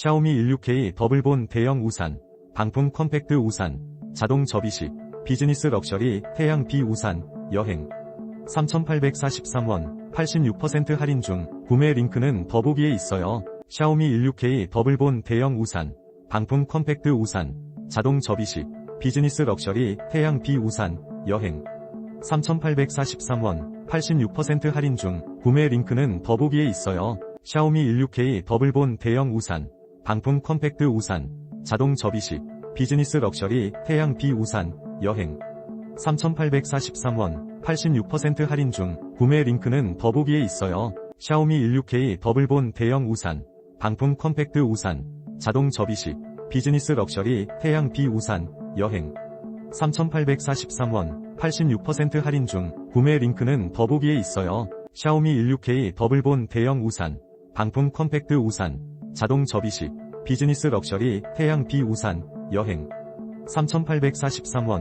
샤오미 16K 더블본 대형 우산, 방풍 컴팩트 우산, 자동 접이식, 비즈니스 럭셔리 태양 비 우산, 여행. 3,843원, 86% 할인 중, 구매 링크는 더보기에 있어요. 샤오미 16K 더블본 대형 우산, 방풍 컴팩트 우산, 자동 접이식, 비즈니스 럭셔리 태양 비 우산, 여행. 3,843원, 86% 할인 중, 구매 링크는 더보기에 있어요. 샤오미 16K 더블본 대형 우산, 방풍 컴팩트 우산, 자동 접이식, 비즈니스 럭셔리 태양 비 우산, 여행. 3,843원, 86% 할인 중, 구매 링크는 더보기에 있어요. 샤오미 16K 더블본 대형 우산, 방풍 컴팩트 우산, 자동 접이식, 비즈니스 럭셔리 태양 비 우산, 여행. 3,843원, 86% 할인 중, 구매 링크는 더보기에 있어요. 샤오미 16K 더블본 대형 우산, 방풍 컴팩트 우산, 자동 접이식, 비즈니스 럭셔리 태양 비 우산, 여행. 3,843원,